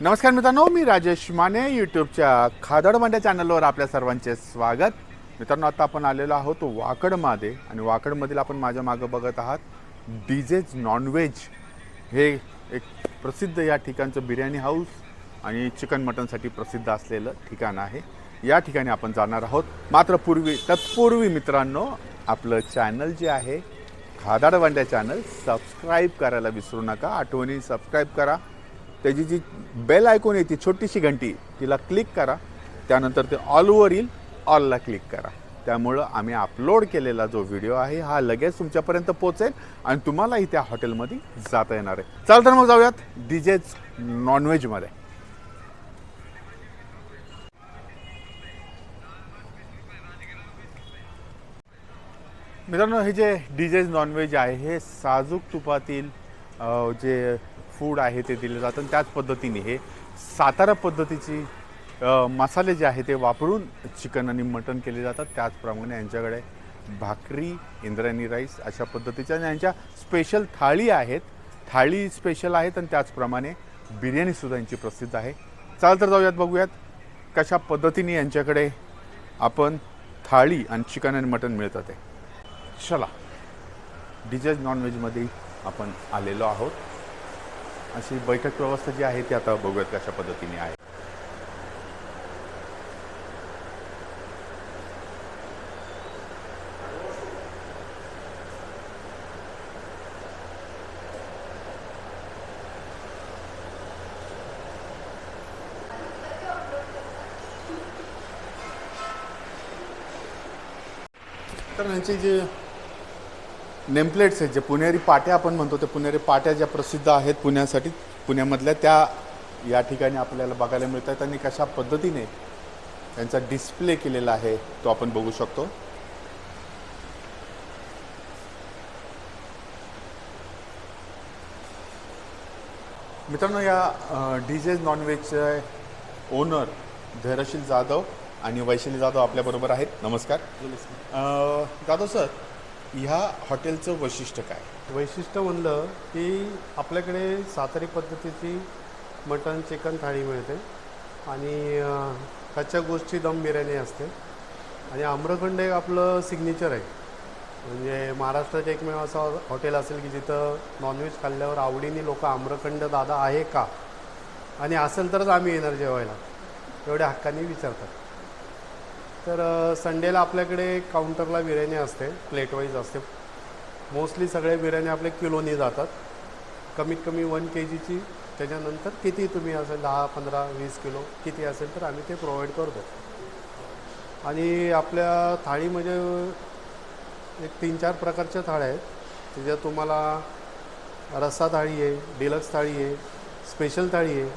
नमस्कार मित्रांनो मी राजेश माने यूट्यूबच्या खादडमांड्या चॅनलवर आपल्या सर्वांचे स्वागत. मित्रांनो आता आपण आलेलो आहोत वाकडमध्ये आणि वाकडमधील आपण माझ्या मागं बघत आहात डीजेज नॉनव्हेज. हे एक प्रसिद्ध या ठिकाणचं बिर्याणी हाऊस आणि चिकन मटनसाठी प्रसिद्ध असलेलं ठिकाण आहे. या ठिकाणी आपण जाणार आहोत. मात्र पूर्वी तत्पूर्वी मित्रांनो आपलं चॅनल जे आहे खादाड वांड्या चॅनल सबस्क्राईब करायला विसरू नका. आठवणी सबस्क्राईब करा. त्याची जी बेल ऐकून येते छोटीशी घंटी तिला क्लिक करा. त्यानंतर ते ऑलवर येईल ऑलला क्लिक करा. त्यामुळं आम्ही अपलोड केलेला जो व्हिडिओ आहे हा लगेच तुमच्यापर्यंत पोहोचेल आणि तुम्हालाही त्या हॉटेलमध्ये जाता येणार आहे. चाल तर मग जाऊयात डीजेज नॉनव्हेजमध्ये मित्रांनो हे जे डीजेज नॉनव्हेज आहे हे साजूक तुपातील जे फूड आहे ते दिलं जातं आणि त्याच पद्धतीने हे सातारा पद्धतीची मसाले जे आहे ते वापरून चिकन आणि मटण केले जातात. त्याचप्रमाणे यांच्याकडे भाकरी इंद्रायणी राईस अशा पद्धतीच्या आणि यांच्या स्पेशल थाळी आहेत. थाळी स्पेशल आहेत आणि त्याचप्रमाणे बिर्याणीसुद्धा यांची प्रसिद्ध आहे. चाल तर जाऊयात बघूयात कशा पद्धतीने यांच्याकडे आपण थाळी आणि चिकन आणि मटण मिळतं ते. चला डिजेज नॉनव्हेजमध्ये आपण आलेलो आहोत. अशी बैठक व्यवस्था जी आहे ती आता बघूयात कशा पद्धतीने आहे. तर यांचे जे नेमप्लेट्स आहेत जे पुणेरी पाट्या आपण म्हणतो ते पुणेरी पाट्या ज्या प्रसिद्ध आहेत पुण्यासाठी पुण्यामधल्या त्या या ठिकाणी आपल्याला बघायला मिळत आहेत आणि कशा पद्धतीने त्यांचा डिस्प्ले केलेला आहे तो आपण बघू शकतो. मित्रांनो या डीजेज नॉनव्हेजचे ओनर धैर्यशील जाधव आणि वैशाली जाधव आपल्याबरोबर आहेत. नमस्कार. जाधव सर ह्या हॉटेलचं वैशिष्ट्य काय? वैशिष्ट्य म्हणलं की आपल्याकडे सातारी पद्धतीची मटण चिकन थाळी मिळते. आणि कच्च्या गोष्टी दम बिर्याणी असते. आणि आम्रखंड एक आपलं सिग्नेचर आहे. म्हणजे महाराष्ट्रात एकमेव असं हॉटेल असेल की जिथं नॉनव्हेज खाल्ल्यावर आवडीने लोक आम्रखंड दादा आहे का? आणि असेल तरच आम्ही येणार जेवायला. एवढ्या हक्काने विचारतात. तर संडेला आपल्याकडे काउंटरला बिर्याणी असते प्लेटवाईज असते. मोस्टली सगळे बिर्याणी आपले किलोनी जातात. कमीत कमी वन के जीची त्याच्यानंतर किती तुम्ही असेल दहा पंधरा वीस किलो किती असेल तर आम्ही ते प्रोव्हाइड करतो. आणि आपल्या थाळीमध्ये म्हणजे एक तीन चार प्रकारच्या थाळ्या आहेत. त्याच्यात तुम्हाला रस्सा थाळी आहे डिलक्स थाळी आहे स्पेशल थाळी आहे.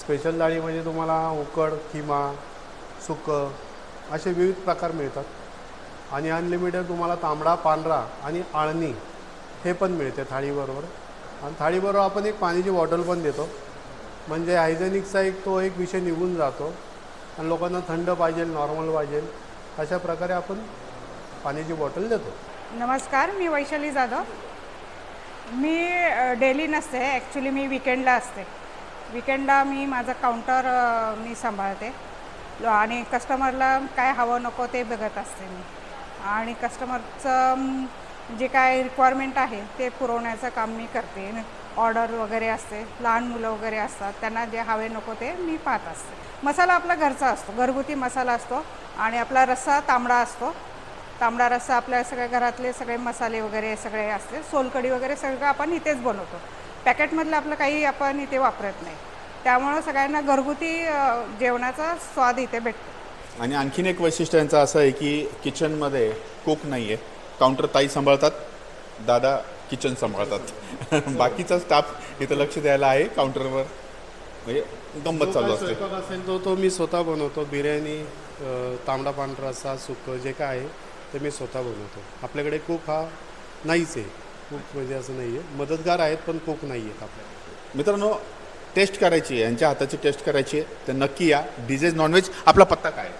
स्पेशल थाळी म्हणजे तुम्हाला उकड किमा सुकं असे विविध प्रकार मिळतात. आणि अनलिमिटेड तुम्हाला तांबडा पांढरा आणि आळणी हे पण मिळते थाळीबरोबर. आणि थाळीबरोबर आपण एक पाण्याची बॉटल पण देतो. म्हणजे हायजेनिकचा एक तो एक विषय निघून जातो. आणि लोकांना थंड पाहिजे नॉर्मल पाहिजे अशा प्रकारे आपण पाण्याची बॉटल देतो. नमस्कार मी वैशाली जाधव. मी डेली नसते ॲक्च्युली मी विकेंडला असते. विकेंडला मी माझं काउंटर मी सांभाळते. आणि कस्टमरला काय हवं नको ते बघत असते मी. आणि कस्टमरचं जे काय रिक्वायरमेंट आहे ते पुरवण्याचं काम मी करते. ऑर्डर वगैरे असते लहान मुलं वगैरे असतात त्यांना जे हवे नको ते मी पाहत असते. मसाला आपला घरचा असतो घरगुती मसाला असतो आणि आपला रस्सा तांबडा असतो. तांबडा रस्सा आपल्या सगळ्या घरातले सगळे मसाले वगैरे सगळे असते सोलकढी वगैरे सगळं आपण इथेच बनवतो. पॅकेटमधलं आपलं काही आपण इथे वापरत नाही. त्यामुळं सगळ्यांना घरगुती जेवणाचा स्वाद इथे भेटतो. आणि आणखीन एक वैशिष्ट्य यांचं असं आहे की किचनमध्ये कुक नाही आहे. काउंटर ताई सांभाळतात दादा किचन सांभाळतात. बाकीचा स्टाफ इथं लक्ष द्यायला आहे काउंटरवर. म्हणजे गंमत चालू असते. असेल तो तो मी स्वतः बनवतो. बिर्याणी तांबडा पांढरा रस्सा सुकं जे काय आहे ते मी स्वतः बनवतो. आपल्याकडे कुक हा नाहीच आहे. कुक म्हणजे असं नाही आहे मदतगार आहेत पण कुक नाही आहेत आपल्याकडे. मित्रांनो टेस्ट करायची आहे यांच्या हाताची टेस्ट करायची आहे तर नक्की या. डिजेज नॉनव्हेज आपला पत्ता काय आहे?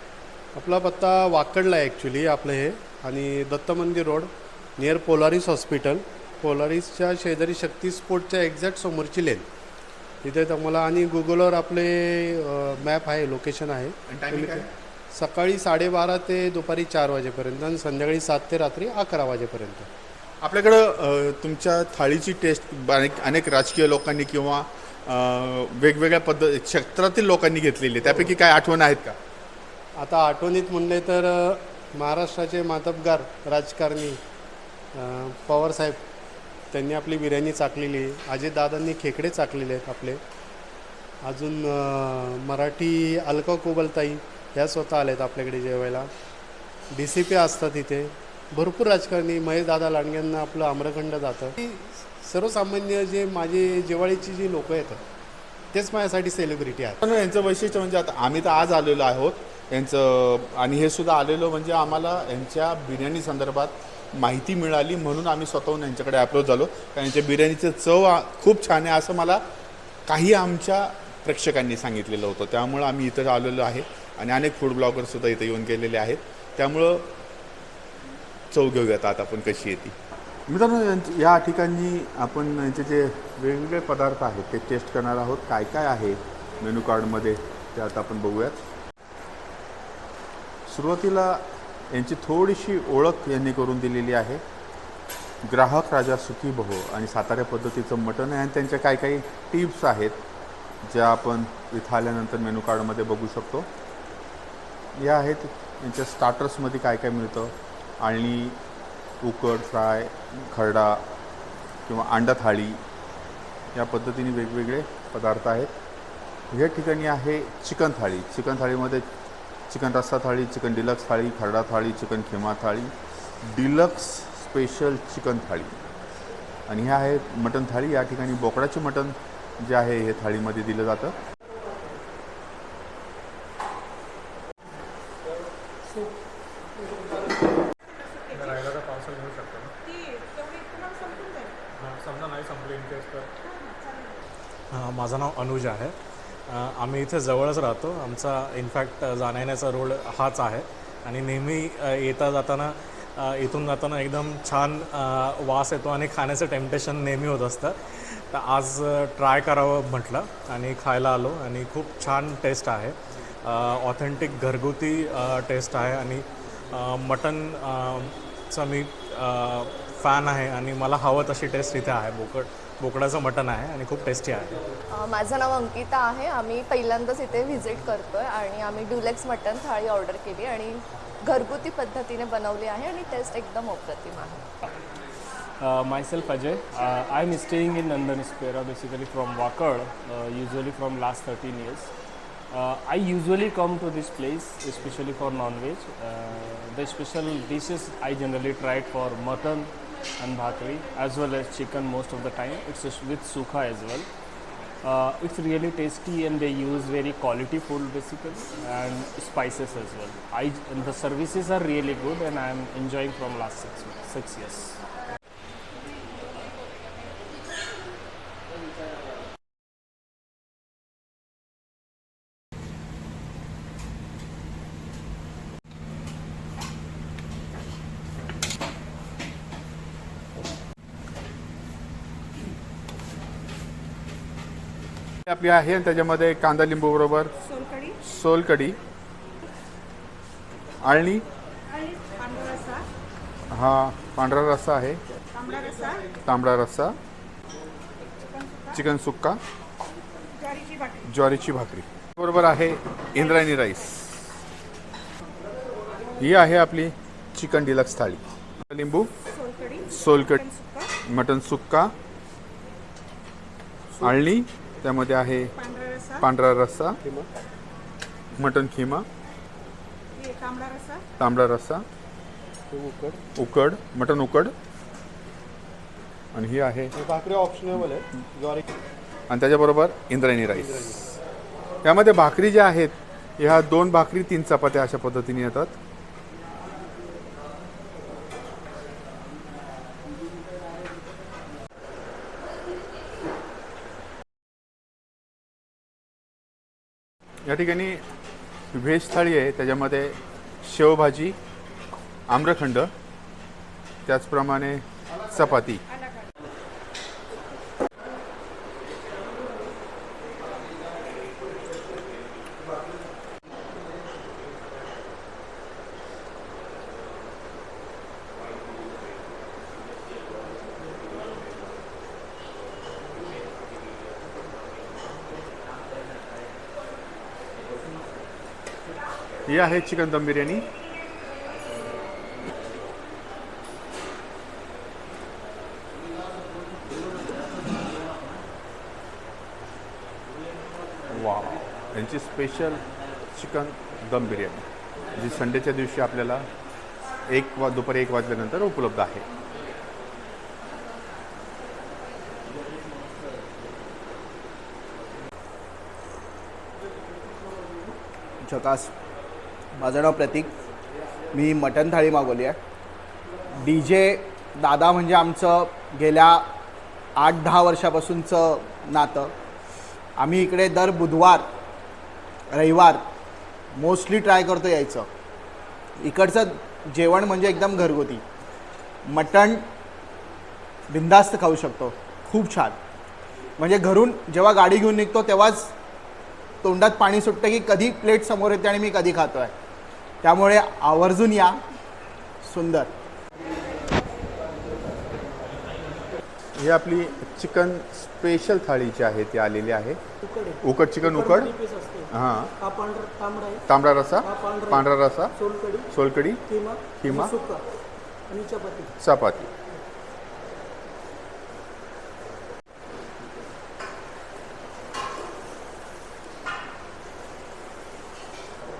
आपला पत्ता वाकडला आहे ॲक्च्युली आपलं हे. आणि Datta Mandir road near Polaris hospital पोलारिसच्या शेजारी शक्ती स्पोर्टच्या एक्झॅक्ट समोरची लेन तिथे तुम्हाला आणि गुगलवर आपले मॅप आहे लोकेशन आहे? सकाळी साडेबारा ते दुपारी चार वाजेपर्यंत आणि संध्याकाळी सात ते रात्री अकरा वाजेपर्यंत. आपल्याकडं अ, तुमच्या थाळीची टेस्ट अनेक अनेक राजकीय लोकांनी किंवा वेगवेगळ्या पद्धत क्षेत्रातील लोकांनी घेतलेली आहे. त्यापैकी काय आठवण आहेत का? आता आठवणीत म्हणले तर महाराष्ट्राचे मातबगार राजकारणी पवारसाहेब त्यांनी आपली बिर्याणी चाकलेली आहे. अजितदादांनी खेकडे चाकलेले आहेत आपले. अजून मराठी अलका कोबलताई ह्या स्वतः आल्या आहेत आपल्याकडे जेवायला. डी सी पी असतात इथे. भरपूर राजकारणी. महेशदादा लांडग्यांना आपलं आम्रखंड जातं. सर्वसामान्य जे माझे जिवाळीची जी लोकं आहेत तेच माझ्यासाठी सेलिब्रिटी आहेत. पण यांचं वैशिष्ट्य म्हणजे आता आम्ही तर आज आलेलो आहोत. यांचं आणि हे सुद्धा आलेलो म्हणजे आम्हाला यांच्या बिर्याणी संदर्भात माहिती मिळाली म्हणून आम्ही स्वतःहून यांच्याकडे अप्रोच झालो. कारण यांच्या बिर्याणीचं चव खूप छान आहे असं मला काही आमच्या प्रेक्षकांनी सांगितलेलं होतं. त्यामुळं आम्ही इथं आलेलो आहे आणि अनेक फूड ब्लॉगरसुद्धा इथं येऊन गेलेले आहेत. त्यामुळं चव घेऊयात आता आपण कशी येते मित्रांनो या ठिकाणी आपण यांचे जे वेगवेगळे पदार्थ आहेत ते टेस्ट करणार आहोत. काय काय आहे मेनू कार्डमध्ये ते आता आपण बघूयात. सुरुवातीला यांची थोडीशी ओळख यांनी करून दिलेली आहे. ग्राहक राजा सुखी बहो आणि साताऱ्या पद्धतीचं मटण आहे. आणि त्यांच्या काही काही टिप्स आहेत ज्या आपण इथं आल्यानंतर मेनू कार्डमध्ये बघू शकतो. या आहेत यांच्या स्टार्टर्समध्ये काय काय मिळतं आणि उकड फ्राय खरडा किंवा अंडा थाळी या पद्धतीने वेगवेगळे पदार्थ आहेत. या ठिकाणी आहे चिकन थाळी. चिकन थाळीमध्ये chicken rassa thali chicken deluxe thali kharda thali chicken keema thali deluxe special chicken thali. आणि हे आहे मटन थाळी. या ठिकाणी बोकडाचे मटन जे आहे हे थाळीमध्ये दिलं जातं. हां, माझं नाव अनुज आहे. आम्ही इथे जवळच राहतो. आमचा इनफॅक्ट जाण्यायेण्याचा रोड हाच आहे. आणि नेहमी येता जाताना इथून जाताना एकदम छान वास येतो आणि खाण्याचं टेम्पटेशन नेहमी होत असतं. तर आज ट्राय करावं म्हटलं आणि खायला आलो आणि खूप छान टेस्ट आहे. ऑथेंटिक घरगुती टेस्ट आहे. आणि मटनचं मी फॅन आहे आणि मला हवं तशी टेस्ट इथे आहे. बोकड बोकडाचं मटण आहे आणि खूप टेस्टी आहे. माझं नाव अंकिता आहे. आम्ही पहिल्यांदाच इथे व्हिजिट करतो आहे आणि आम्ही ड्युलेक्स मटण थाळी ऑर्डर केली आणि घरगुती पद्धतीने बनवली आहे आणि टेस्ट एकदम अप्रतिम आहे. Myself Ajay. I am staying in Nandan square basically from Wakad usually from last thirteen years I usually come to this place specially for non veg the special dishes I generally tried for mutton and bhakri, as well as chicken most of the time. It's with sukha as well. Uh, it's really tasty and they use very quality food basically and spices as well. I the services are really good and I'm enjoying from last six six years. आपली आहे आणि त्याच्यामध्ये कांदा लिंबू बरोबर. सोलकढी. आळणी. हा पांढरा रस्सा आहे. तांबडा रस्सा. चिकन सुक्का. ज्वारीची भाकरी. बरोबर आहे इंद्रायणी राईस. ही आहे आपली चिकन डिलक्स थाळी. लिंबू. सुक्का. मटन सुक्का. आळणी. त्यामध्ये आहे पांढरा रस्सा. पांढरा रस्सा. मटन खिमा. हे तांबडा रस्सा. तांबडा रस्सा. उकड. उकड. मटन उकड. आणि ही आहे. भाकरी ऑप्शनेबल आहे ज्वारी. आणि त्याच्याबरोबर इंद्रायणी राईस यामध्ये भाकरी ज्या आहेत ह्या दोन भाकरी तीन चपात्या अशा पद्धतीने येतात. या ठिकाणी व्हेज थाळी आहे. त्याच्यामध्ये शेवभाजी आम्रखंड त्याचप्रमाणे चपाती. ही आहे चिकन दम बिर्याणी. वा यांची स्पेशल चिकन दम बिर्याणी जी संडेच्या दिवशी आपल्याला एक वा दुपारी एक वाजल्यानंतर उपलब्ध आहे. झकास माझं नाव प्रतीक. मी मटन थाळी मागवली आहे. डी जे दादा म्हणजे आमचं गेल्या आठ दहा वर्षापासूनचं नातं. आम्ही इकडे दर बुधवार रविवार मोस्टली ट्राय करतो यायचं. इकडचं जेवण म्हणजे एकदम घरगुती. मटण बिंदास्त खाऊ शकतो. खूप छान. म्हणजे घरून जेव्हा गाडी घेऊन निघतो तेव्हाच तोंडात पाणी सुटतं की कधी प्लेट समोर येते आणि मी कधी खातो आहे त्यामुळे आवर्जून या. सुंदर. ही आपली चिकन स्पेशल थाळी जी आहे ती आलेली आहे. उकड चिकन उकड हां. पांढरा तांबडा आहे. तांबडा रसा? पांढरा रसा? सोलकडी सोलकडी किमा किमा. सुक्का आणि चपाती.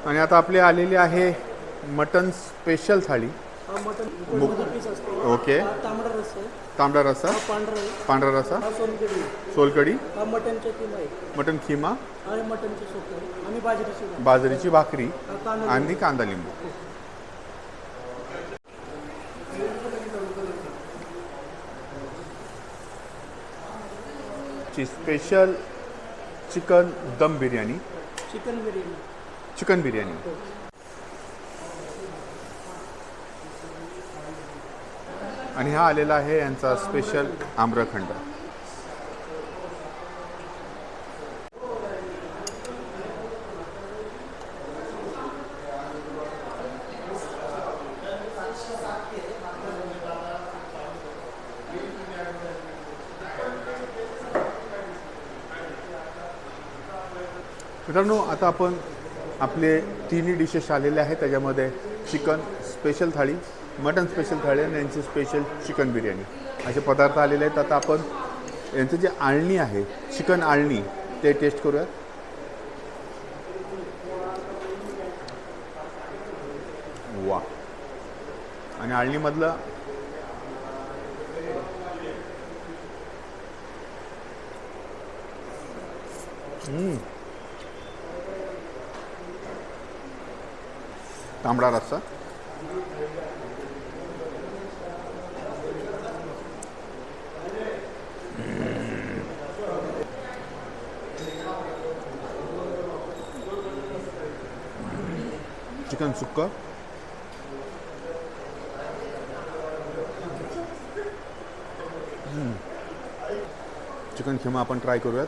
आणि आता आपली आलेली आहे मटन स्पेशल थाळी. हा ओके. हा तांबडा रस्सा रसा हा पांढरा रसा हा सोलकडी हा मटन खिमा. बाजरीची भाकरी. हा आणि कांदा लिंबू. ची special chicken dum biryani. Chicken biryani. Chicken biryani. आणि हा आलेला आहे यांचा स्पेशल आम्रखंड. मित्रांनो आता आपण आपले तिन्ही डिशेस आलेले आहेत. त्याच्यामध्ये chicken special thali mutton special thali आणि यांची स्पेशल चिकन बिर्याणी असे पदार्थ आलेले आहेत. आता आपण यांचं जे आळणी आहे चिकन आळणी ते टेस्ट करूयात. वा. आणि आळणीमधलं तांबडा रस्सा चिकन सुक्का. चिकन खिमा आपण ट्राय करूयात.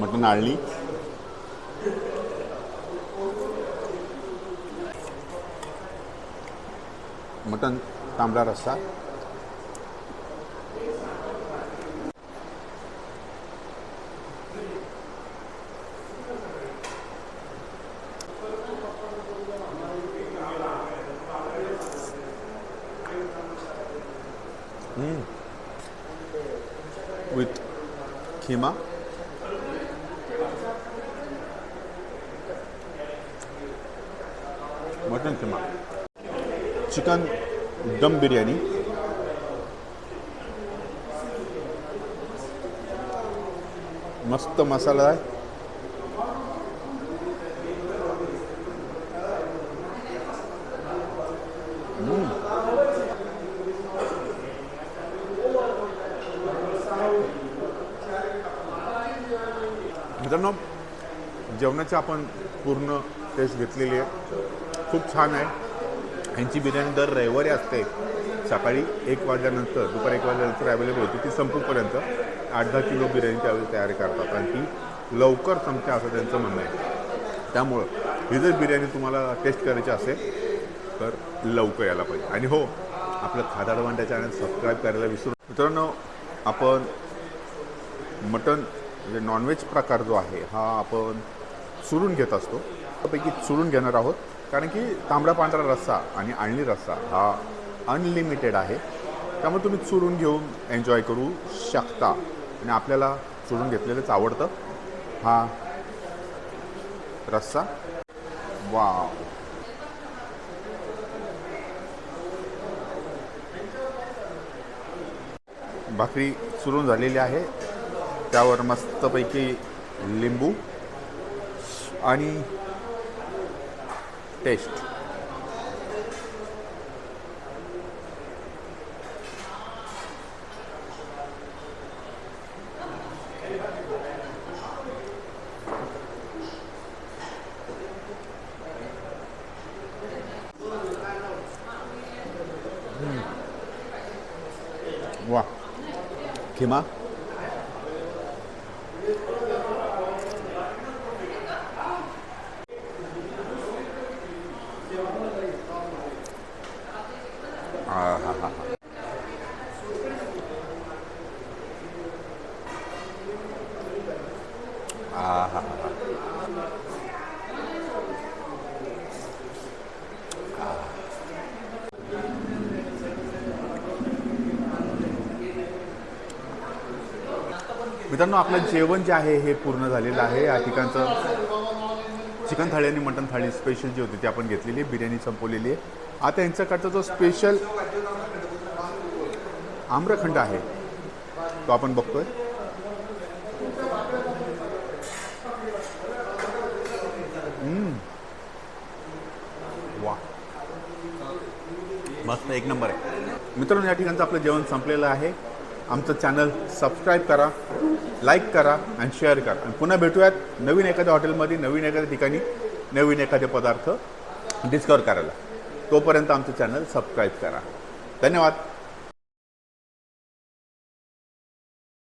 मटण आळणी मटण तांबडा रस्सा. With keema. Mutton keema chicken dum biryani. मस्त मसाला आहे. मित्रांनो जेवणाची आपण पूर्ण टेस्ट घेतलेली आहे. खूप छान आहे. यांची बिर्याणी दर रविवारी असते. सकाळी एक वाजल्यानंतर दुपारी एक वाजल्यानंतर अवेलेबल होती. ती संपूपर्यंत आठ दहा किलो बिर्याणी त्यावेळेस तयार करतात. आणि ती लवकर संपते असं त्यांचं म्हणणं आहे. त्यामुळं ही जर बिर्याणी तुम्हाला टेस्ट करायची असेल तर लवकर यायला पाहिजे. आणि हो आपलं खादाड वांड्या चॅनल सबस्क्राईब करायला विसरू मित्रांनो आपण मटन म्हणजे नॉनव्हेज प्रकार जो आहे हा आपण चुरून घेत असतो. त्यापैकी चुरून घेणार आहोत. कारण की तांबडा पांढरा रस्सा आणि आणली रस्सा हा अनलिमिटेड आहे. त्यामुळे तुम्ही चुरून घेऊन एन्जॉय करू शकता. आणि आपल्याला चुरून घेतलेलंच आवडतं. हा रस्सा. वाव. भाकरी चुरून झालेली आहे. त्यावर मस्तपैकी लिंबू. आणि टेस्ट वा खिमा हा हा हा हा हा हा मित्रांनो आपलं जेवण जे आहे हे पूर्ण झालेलं आहे. या ठिकाणचं चिकन थाळी आणि मटन थाळी स्पेशल जी होती ती आपण घेतलेली आहे. बिर्याणी संपवलेली आहे. आता यांच्याकडचा जो स्पेशल आम्रखंड आहे तो आपण बघतोय. वा मस्त एक नंबर आहे. मित्रांनो या ठिकाणचं आपलं जेवण संपलेलं आहे. आमचं चॅनल सबस्क्राईब करा लाईक करा आणि शेअर करा. आणि पुन्हा भेटूयात नवीन एखाद्या हॉटेलमध्ये नवीन एखाद्या ठिकाणी नवीन एखादे पदार्थ डिस्कवर करायला. तोपर्यंत आमचं चॅनल सबस्क्राईब करा. धन्यवाद.